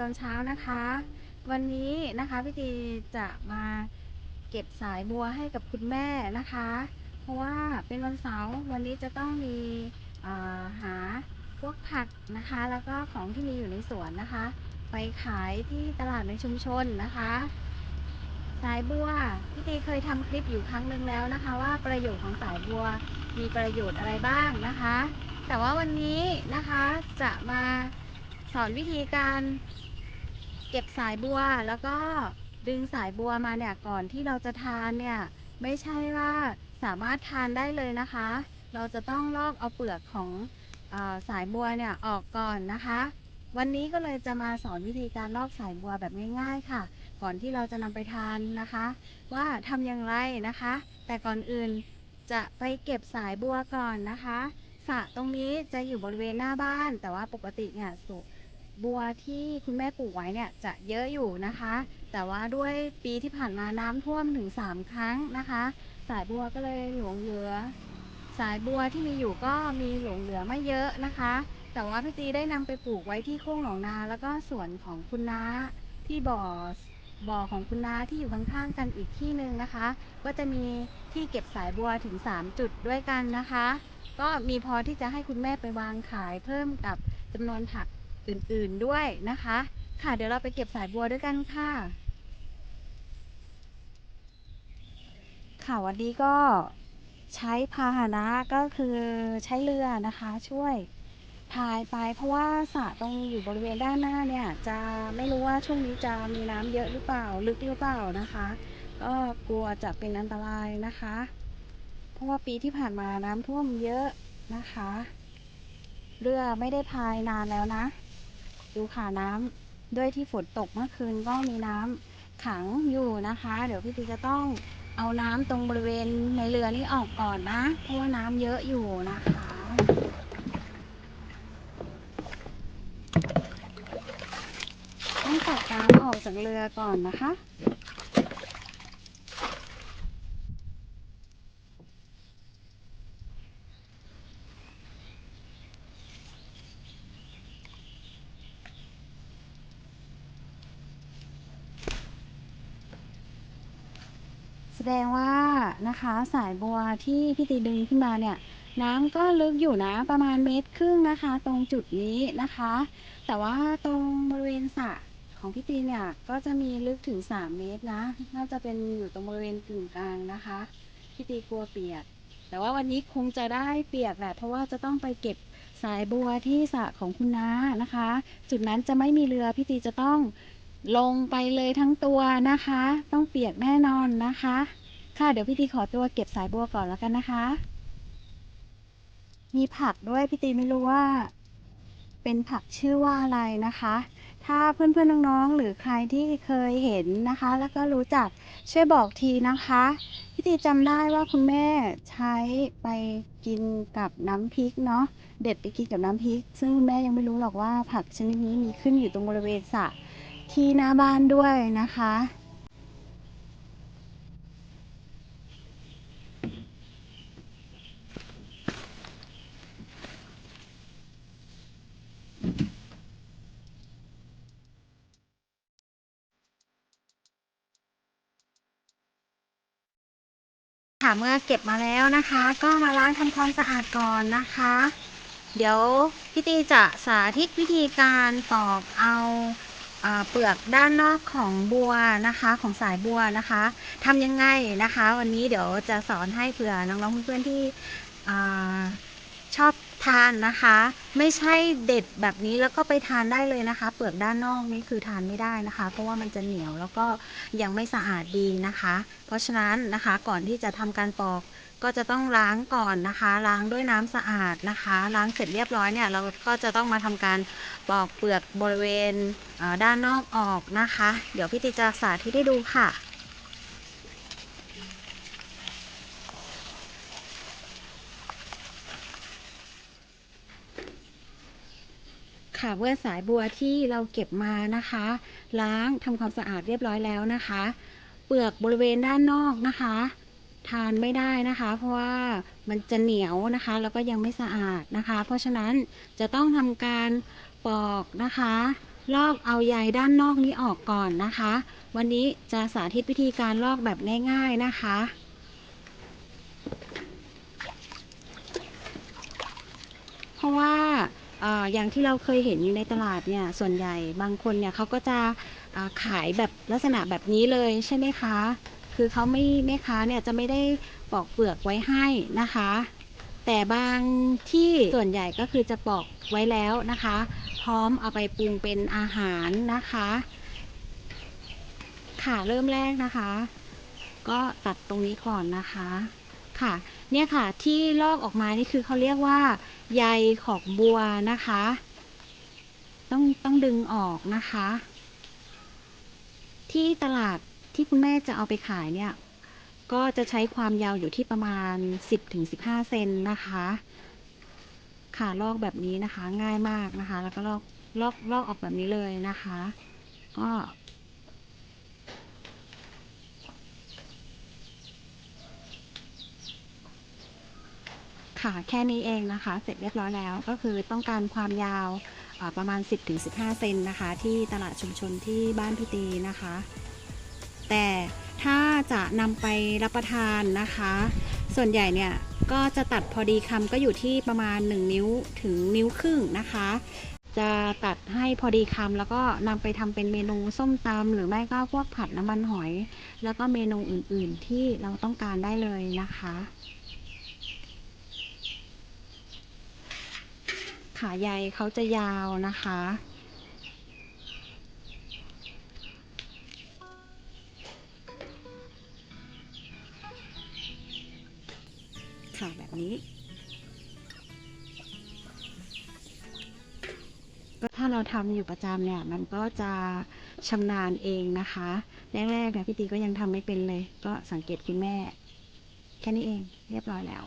ตอนเช้านะคะ วันนี้นะคะพี่ตีจะมาเก็บสายบัวให้กับคุณแม่นะคะ เพราะว่าเป็นวันเสาร์วันนี้จะต้องมีหาพวกผักนะคะ แล้วก็ของที่มีอยู่ในสวนนะคะ ไปขายที่ตลาดในชุมชนนะคะ สายบัวพี่ตีเคยทำคลิปอยู่ครั้งหนึ่งแล้วนะคะ ว่าประโยชน์ของสายบัวมีประโยชน์อะไรบ้างนะคะ แต่ว่าวันนี้นะคะจะมาสอนวิธีการ เก็บสายบัวแล้วก็ดึงสายบัวมาเนี่ยก่อนที่เราจะทานเนี่ยไม่ใช่ว่าสามารถทานได้เลยนะคะ เราจะต้องลอกเอาเปลือกของอสายบัวเนี่ยออกก่อนนะคะ วันนี้ก็เลยจะมาสอนวิธีการลอกสายบัวแบบง่าย ๆ ค่ะ ก่อนที่เราจะนำไปทานนะคะ ว่าทำอย่างไรนะคะ แต่ก่อนอื่นจะไปเก็บสายบัวก่อนนะคะสระตรงนี้จะอยู่บริเวณหน้าบ้าน แต่ว่าปกติเนี่ยสุ บัวที่คุณแม่ปลูกไว้เนี่ยจะเยอะอยู่นะคะ แต่ว่าด้วยปีที่ผ่านมาน้ำท่วมถึง 3 ครั้งนะคะ สายบัวก็เลยหลงเหลือ สายบัวที่มีอยู่ก็มีหลงเหลือไม่เยอะนะคะ แต่ว่าพี่ตีได้นำไปปลูกไว้ที่โค้งหนองนา แล้วก็สวนของคุณน้าที่บ่อบ่อของคุณน้าที่อยู่ข้างๆกันอีกที่หนึ่งนะคะ ก็จะมีที่เก็บสายบัวถึง 3 จุดด้วยกันนะคะ ก็มีพอที่จะให้คุณแม่ไปวางขายเพิ่มกับจำนวนผัก อื่น ๆ ด้วยนะคะ ค่ะ เดี๋ยวเราไปเก็บสายบัวด้วยกันค่ะ ค่ะ วันนี้ก็ใช้พาหนะก็คือใช้เรือนะคะ ช่วยพายไป เพราะว่าสระตรงอยู่บริเวณด้านหน้าเนี่ย จะไม่รู้ว่าช่วงนี้จะมีน้ำเยอะหรือเปล่าลึกหรือเปล่านะคะ ก็กลัวจะเป็นอันตรายนะคะ เพราะว่าปีที่ผ่านมาน้ำท่วมเยอะนะคะ เรือไม่ได้พายนานแล้วนะ ดูค่ะน้ำด้วยที่ฝนตกเมื่อคืนก็มีน้ำขังอยู่นะคะ เดี๋ยวพี่ตีจะต้องเอาน้ำตรงบริเวณในเรือนี้ออกก่อนนะ เพราะว่าน้ำเยอะอยู่นะคะต้องตักน้ำออกจากเรือก่อนนะคะ ดงว่านะคะสายบัวที่พี่ตีดึงขึ้นมาเนี่ย น้ำก็ลึกอยู่นะประมาณเมตรครึ่งนะคะ ตรงจุดนี้นะคะ แต่ว่าตรงบริเวณสระของพี่ตีเนี่ยก็จะมีลึกถึง 3 เมตรนะ น่าจะเป็นอยู่ตรงบริเวณกึ่งกลางนะคะพี่ตีกลัวเปียก แต่ว่าวันนี้คงจะได้เปียกแหละเพราะว่าจะต้องไปเก็บสายบัวที่สระของคุณน้านะคะ จุดนั้นจะไม่มีเรือพี่ตีจะต้องลงไปเลยทั้งตัวนะคะ ต้องเปียกแน่นอนนะคะ ค่ะเดี๋ยวพี่ตีขอตัวเก็บสายบัวก่อนแล้วกันนะคะ มีผักด้วยพี่ตีไม่รู้ว่า เป็นผักชื่อว่าอะไรนะคะ ถ้าเพื่อนๆน้องๆหรือใครที่เคยเห็นนะคะ แล้วก็รู้จักช่วยบอกทีนะคะพี่ตีจำได้ว่าคุณแม่ใช้ไปกินกับน้ำพริกเนาะเด็ดไปกินกับน้ำพริก ซึ่งคุณแม่ยังไม่รู้หรอกว่าผักชนิดนี้มีขึ้นอยู่ตรงบริเวณสระที่หน้าบ้านด้วยนะคะ ค่ะเมื่อเก็บมาแล้วนะคะ ก็มาล้างทำความสะอาดก่อนนะคะ เดี๋ยวพี่ตีจะสาธิตวิธีการปอกเอาเปลือกด้านนอกของบัวนะคะของสายบัวนะคะทำยังไงนะคะ วันนี้เดี๋ยวจะสอนให้เผื่อน้องๆเพื่อนๆที่อชอบ ทานนะคะ ไม่ใช่เด็ดแบบนี้แล้วก็ไปทานได้เลยนะคะ เปลือกด้านนอกนี่คือทานไม่ได้นะคะ เพราะว่ามันจะเหนียวแล้วก็ยังไม่สะอาดดีนะคะ เพราะฉะนั้นนะคะก่อนที่จะทำการปอกก็จะต้องล้างก่อนนะคะ ล้างด้วยน้ำสะอาดนะคะ ล้างเสร็จเรียบร้อยเนี่ยเราก็จะต้องมาทำการปอกเปลือกบริเวณด้านนอกออกนะคะ เดี๋ยวพี่ติจะสาธิตให้ดูค่ะ ค่ะเมื่อสายบัวที่เราเก็บมานะคะ ล้างทำความสะอาดเรียบร้อยแล้วนะคะ เปลือกบริเวณด้านนอกนะคะ ทานไม่ได้นะคะ เพราะว่ามันจะเหนียวนะคะ แล้วก็ยังไม่สะอาดนะคะ เพราะฉะนั้นจะต้องทำการปอกนะคะลอกเอาใยด้านนอกนี้ออกก่อนนะคะ วันนี้จะสาธิตวิธีการลอกแบบง่ายๆนะคะเพราะว่า อ่ออย่างที่เราเคยเห็นในตลาดเนี่ย ส่วนใหญ่บางคนเนี่ยเขาก็จะอ่าขายแบบลักษณะแบบนี้เลยใช่ไหมคะ คือเขาไม่แม่ค้าเนี่ยจะไม่ได้ปอกเปลือกไว้ให้นะคะ แต่บางที่ส่วนใหญ่ก็คือจะปอกไว้แล้วนะคะ พร้อมเอาไปปรุงเป็นอาหารนะคะ ค่ะเริ่มแรกนะคะ ก็ตัดตรงนี้ก่อนนะคะ ค่ะ เนี่ยค่ะที่ลอกออกมานี่คือเขาเรียกว่า ใยของบัวนะคะ ต้องต้องดึงออกนะคะ ที่ตลาดที่คุณแม่จะเอาไปขายเนี่ย ก็จะใช้ความยาวอยู่ที่ประมาณ 10-15 เซนนะคะค่ะลอกแบบนี้นะคะง่ายมากนะคะ แล้วก็ลอกลอกลอกออกแบบนี้เลยนะคะ ก็ ค่ะ แค่นี้เองนะคะ เสร็จเรียบร้อยแล้ว ก็คือต้องการความยาวประมาณ 10-15 เซนนะคะ ที่ตลาดชุมชนที่บ้านพี่ตีนะคะ แต่ถ้าจะนำไปรับประทานนะคะ ส่วนใหญ่เนี่ยก็จะตัดพอดีคำก็อยู่ที่ประมาณ 1 นิ้วถึงนิ้วครึ่งนะคะ จะตัดให้พอดีคำแล้วก็นำไปทำเป็นเมนูส้มตำหรือไม่ก็พวกผัดน้ำมันหอย แล้วก็เมนูอื่นๆที่เราต้องการได้เลยนะคะ ขาใยเขาจะยาวนะคะ ค่ะแบบนี้ ก็ถ้าเราทำอยู่ประจำเนี่ย มันก็จะชำนาญเองนะคะ แรกๆเนี่ยพี่ตีก็ยังทำไม่เป็นเลย ก็สังเกตคุณแม่ แค่นี้เองเรียบร้อยแล้ว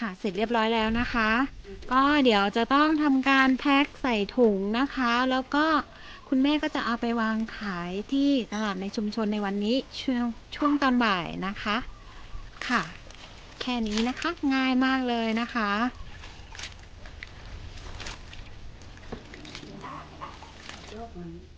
ค่ะเสร็จเรียบร้อยแล้วนะคะ ก็เดี๋ยวจะต้องทำการแพ็คใส่ถุงนะคะ แล้วก็คุณแม่ก็จะเอาไปวางขายที่ตลาดในชุมชนในวันนี้ช่วงช่วงตอนบ่ายนะคะค่ะ แค่นี้นะคะง่ายมากเลยนะคะเ